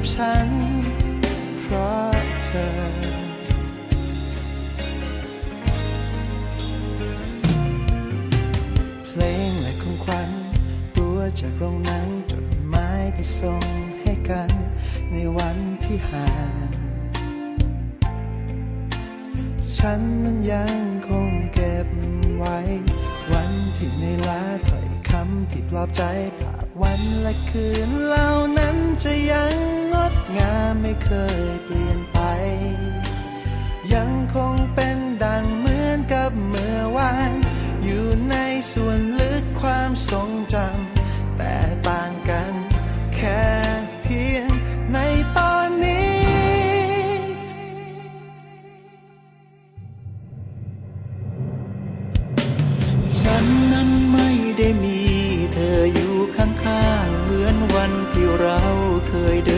กับฉัน เพราะเธอเพลงและของขวัญตัวจากโรงหนังจดหมายที่ส่งให้กัน ในวันที่ห่าง ฉันนั้นยังคงเก็บไว้ วันที่ในลาถอยคำที่ปลอบใจภาพวันและคืนเหล่านั้นจะยัง เคยเปลี่ยนไป ยังคงเป็นดังเหมือนกับเมื่อวาน อยู่ในส่วนลึกความทรงจำแต่ต่างกันแค่เพียงในตอนนี้ ฉันนั้นไม่ได้มีเธออยู่ข้างๆเหมือนวันที่เราเคยเดินข้ามผ่าน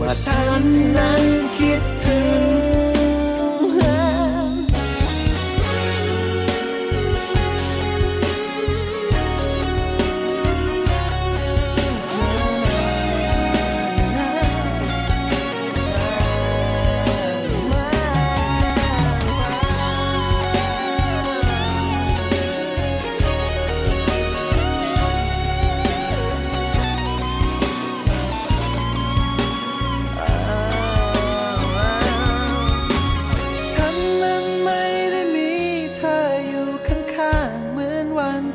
ว่าฉันนั้นคิดถึง